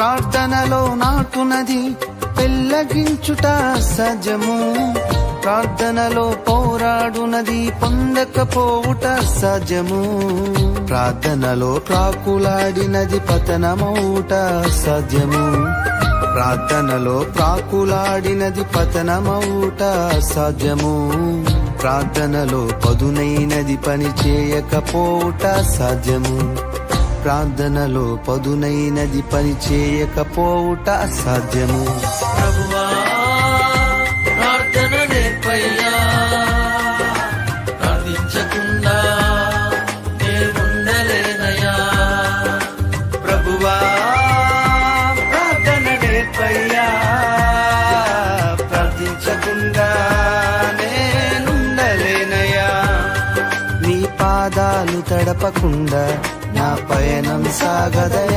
ప్రార్థనలో నాటునది పెళ్ళగించుట సజము. ప్రార్థనలో పోరాడునది పొందకపోవుట సజము. ప్రార్థనలో ప్రాకులాడినది పతనమౌట సజము. ప్రార్థనలో ప్రాకులాడినది పతనమౌట సాధ్యము ప్రార్థనలో పదునైనది పని చేయకపోవుట సాధ్యము ప్రార్థనలో పదునైనది పని చేయకపోవుట అసాధ్యము. పాదాలు తడపకుండా నా పయనం సాగదయా